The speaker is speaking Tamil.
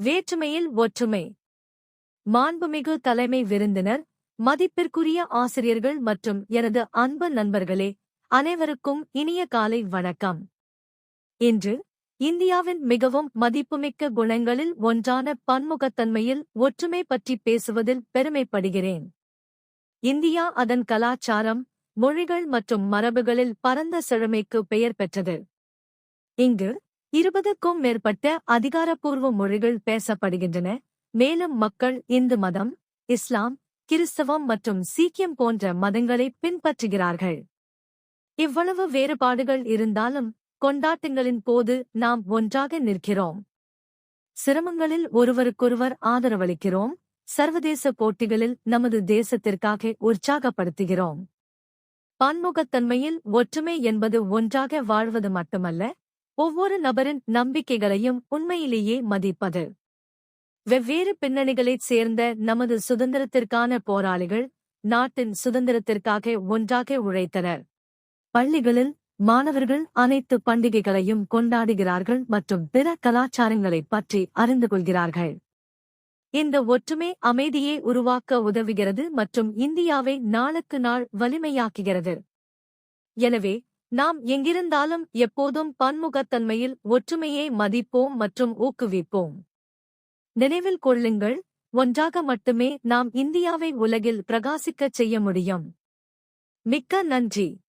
வேற்றுமையில் ஒற்றுமை. மாண்புமிகு தலைமை விருந்தினர் மதிப்பிற்குரிய ஆசிரியர்கள் மற்றும் எனது அன்பு நண்பர்களே அனைவருக்கும் இனிய காலை வணக்கம். இன்று இந்தியாவின் மிகவும் மதிப்புமிக்க குணங்களில் ஒன்றான பன்முகத்தன்மையில் ஒற்றுமை பற்றி பேசுவதில் பெருமைப்படுகிறேன். இந்தியா அதன் கலாச்சாரம் மொழிகள் மற்றும் மரபுகளில் பரந்த செழுமைக்கு பெயர் பெற்றது. இங்கு இருபதுக்கும் மேற்பட்ட அதிகாரப்பூர்வ மொழிகள் பேசப்படுகின்றன. மேலும் மக்கள் இந்து மதம் இஸ்லாம் கிறிஸ்தவம் மற்றும் சீக்கியம் போன்ற மதங்களை பின்பற்றுகிறார்கள். இவ்வளவு வேறுபாடுகள் இருந்தாலும் கொண்டாட்டங்களின் போது நாம் ஒன்றாக நிற்கிறோம். சிரமங்களில் ஒருவருக்கொருவர் ஆதரவளிக்கிறோம். சர்வதேச போட்டிகளில் நமது தேசத்திற்காக உற்சாகப்படுத்துகிறோம். பன்முகத்தன்மையில் ஒற்றுமை என்பது ஒன்றாக வாழ்வது மட்டுமல்ல ஒவ்வொரு நபரின் நம்பிக்கைகளையும் உண்மையிலேயே மதிப்பது. வெவ்வேறு பின்னணிகளைச் சேர்ந்த நமது சுதந்திரத்திற்கான போராளிகள் நாட்டின் சுதந்திரத்திற்காக ஒன்றாக உழைத்தனர். பள்ளிகளில் மாணவர்கள் அனைத்து பண்டிகைகளையும் கொண்டாடுகிறார்கள் மற்றும் பிற கலாச்சாரங்களைப் பற்றி அறிந்து கொள்கிறார்கள். இந்த ஒற்றுமை அமைதியை உருவாக்க உதவுகிறது மற்றும் இந்தியாவை நாளுக்கு நாள் வலிமையாக்குகிறது. எனவே நாம் எங்கிருந்தாலும் எப்போதும் பன்முகத்தன்மையில் ஒற்றுமையை மதிப்போம் மற்றும் ஊக்குவிப்போம். நினைவில் கொள்ளுங்கள் ஒன்றாக மட்டுமே நாம் இந்தியாவை உலகில் பிரகாசிக்கச் செய்ய முடியும். மிக்க நன்றி.